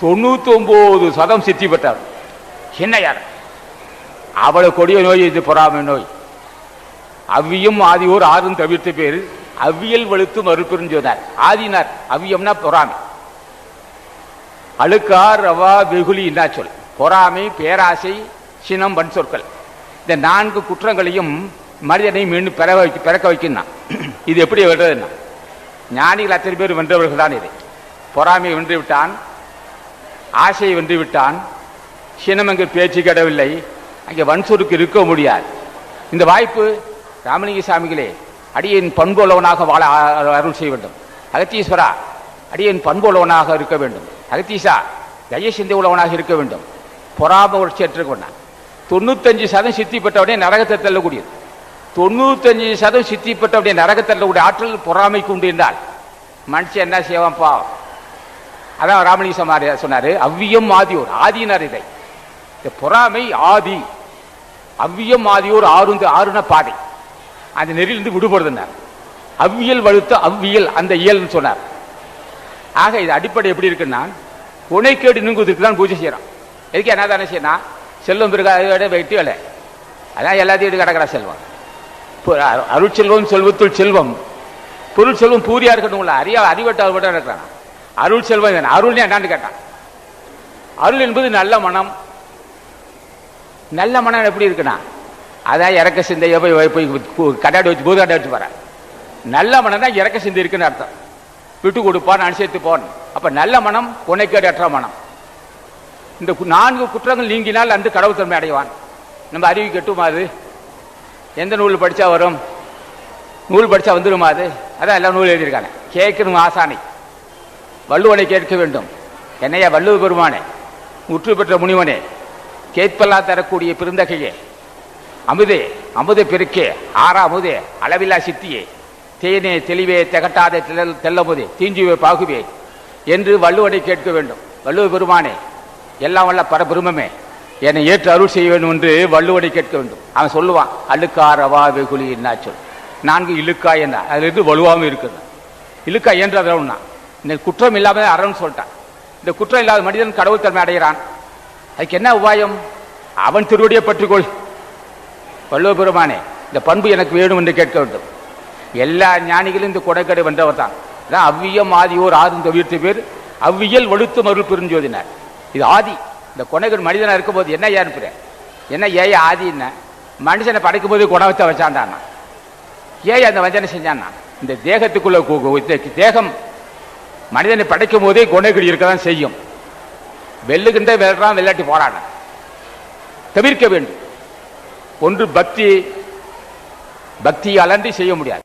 தொண்ணூத்தி ஒன்பது சதம் சித்தி பெற்றார். என்ன யார்? அவ்வளவு கொடிய நோய் இது பொறாமை நோய். அவ்வியும் ஆதியோர் ஆறும் தவிர்த்த பேர் அவ்வியல் வலுத்து மறுப்பெரும் சொன்னார் ஆதினார் அவ்வியம்னா பொறாமை. அழுக்கார் ரவா வெகுளி என்ன சொல். பொறாமை பேராசை சினம் வன் சொற்கள். இந்த நான்கு குற்றங்களையும் மனிதனை மீண்டும் பெற வைக்க பிறக்க வைக்கணும் இது எப்படி வென்றதுன்னா ஞானிகள் அத்தனை பேர் வென்றவர்கள் தான் இது. பொறாமையை வென்று விட்டான் ஆசையை வென்று விட்டான் சினம் அங்கு பேச்சு கிடவில்லை அங்கே வன்சொருக்கு இருக்க முடியாது. இந்த வாய்ப்பு ராமலிங்க சாமிகளே அடியின் பண்புள்ளவனாக வாழ அருள் செய்ய வேண்டும். அகத்தீஸ்வரா அடியின் பண்புள்ளவனாக இருக்க வேண்டும். அகத்தீசா தய சிந்தை உள்ளவனாக இருக்க வேண்டும். பொறாம உணர்ச்சி ஏற்றுக்கொண்டான் தொண்ணூத்தஞ்சு சதம் சித்தி பெற்றவுடனே நரகத்தை தள்ளக்கூடியது தொண்ணூத்தஞ்சு சதம் சித்தி பெற்றவுடைய நரகத்தை தள்ளக்கூடிய ஆற்றல் பொறாமைக்கு உண்டு என்றால் மனுஷன் என்ன செய்வான் பாவம்? அதான் ராமலிங்க சொன்னார் சொன்னாரு அவ்வியம் ஆதியோர். ஆதினார் இதை. இந்த பொறாமை ஆதி. அவ்வியம் ஆதியோர் ஆறுந்து ஆறுன பாதை. அந்த நெறியிலிருந்து விடுபடுதுன்னார். அவ்வியல் வலுத்த அவ்வியல் அந்த இயல்னு சொன்னார். ஆக இது அடிப்படை எப்படி இருக்குன்னா உனைக்கேடு நீங்குவதற்கு தான் பூஜை செய்யறோம் எதுக்கு என்ன தானே செய்யணும் செல்வம் பிறகு அதை வெட்டி வேலை. அதான் எல்லாத்தையும் எடுத்து கிடக்கிற செல்வம். இப்போ அருட்செல்வம் செல்வத்துள் செல்வம். பொருள் செல்வம் பூரியா இருக்கணும்ல அறியா அறிவட்டால் மட்டும் இருக்கிறான் அருள் செல்வம் என்ன அருள்னு என்னன்னு கேட்டான். அருள் என்பது நல்ல மனம். நல்ல மனம் எப்படி இருக்குன்னா அதான் இறக்க சிந்தையை போய் போய் கு- வச்சு பூதாண்டி வச்சு போற நல்ல மனம் தான் இறக்க சிந்தை இருக்குன்னு அர்த்தம். விட்டு கொடுப்பான் அனுசரித்து போன் அப்ப நல்ல மனம் உனைக்கேடு மனம். இந்த நான்கு குற்றங்கள் நீங்கினால் அந்த கடவுள் தன்மை அடைவான். நம்ம அறிவு கெட்டுமா அது? எந்த நூல் படிச்சா வரும்? நூல் படிச்சா வந்துருமா அது? அதான் எல்லாம் நூல் எழுதியிருக்காங்க. கேட்கணும் ஆசானை. வள்ளுவனை கேட்க வேண்டும். என்னையா வள்ளுவ பெருமானே? முற்று பெற்ற முனிவனே கேட்பல்லா தரக்கூடிய பெருந்தகையே அமுதே அமுத பெருக்கே ஆறா அமுதே அளவில்லா சித்தியே தேனே தெளிவே திகட்டாத தெல்ல தெல்லமுதே தீஞ்சுவே பாகுவே என்று வள்ளுவனை கேட்க வேண்டும். வள்ளுவ பெருமானே எல்லாம் வல்ல பரபிரமே என்னை ஏற்று அருள் செய்ய வேண்டும் என்று வள்ளுவனை கேட்க வேண்டும். அவன் சொல்லுவான் அழுக்காரவா வெகுளி என்ன சொல். நான்கு இழுக்கா என்ன அதிலிருந்து வலுவாகவும் இருக்குது இழுக்கா என்றதுனா இந்த குற்றம் இல்லாமல் அறன்னு சொல்லிட்டான். இந்த குற்றம் இல்லாத மனிதன் கடவுள் தன்மை அடைகிறான். அதுக்கு என்ன உபாயம்? அவன் திருவடியை பற்றிக்கொள். வள்ளுவ பெருமானே இந்த பண்பு எனக்கு வேணும் என்று கேட்க வேண்டும். எல்லா ஞானிகளும் இந்த கொடைக்கடை வென்றவர் தான் அதான் அவ்வியம் ஆதியோர் ஆறும் தவிர்த்து பேர் அவ்வியல் வலுத்து மருள் பெருஞ்சோதினார். இது ஆதி. இந்த கொனைகர் மனிதனாக இருக்கும்போது என்ன ஏற்புற என்ன ஏய ஆதி என்ன மனுஷனை படைக்கும் போது குணவத்தை வச்சாண்டான் ஏன் அந்த வஞ்சனை செஞ்சான்னா இந்த தேகத்துக்குள்ள தேகம் மனிதனை படைக்கும் போதே குணகுடி இருக்க தான் செய்யும். வெல்லுகின்ற வெல்றான் வெள்ளாட்டி போராட தவிர்க்க வேண்டும். ஒன்று பக்தி பக்தி அலன்றி செய்ய முடியாது.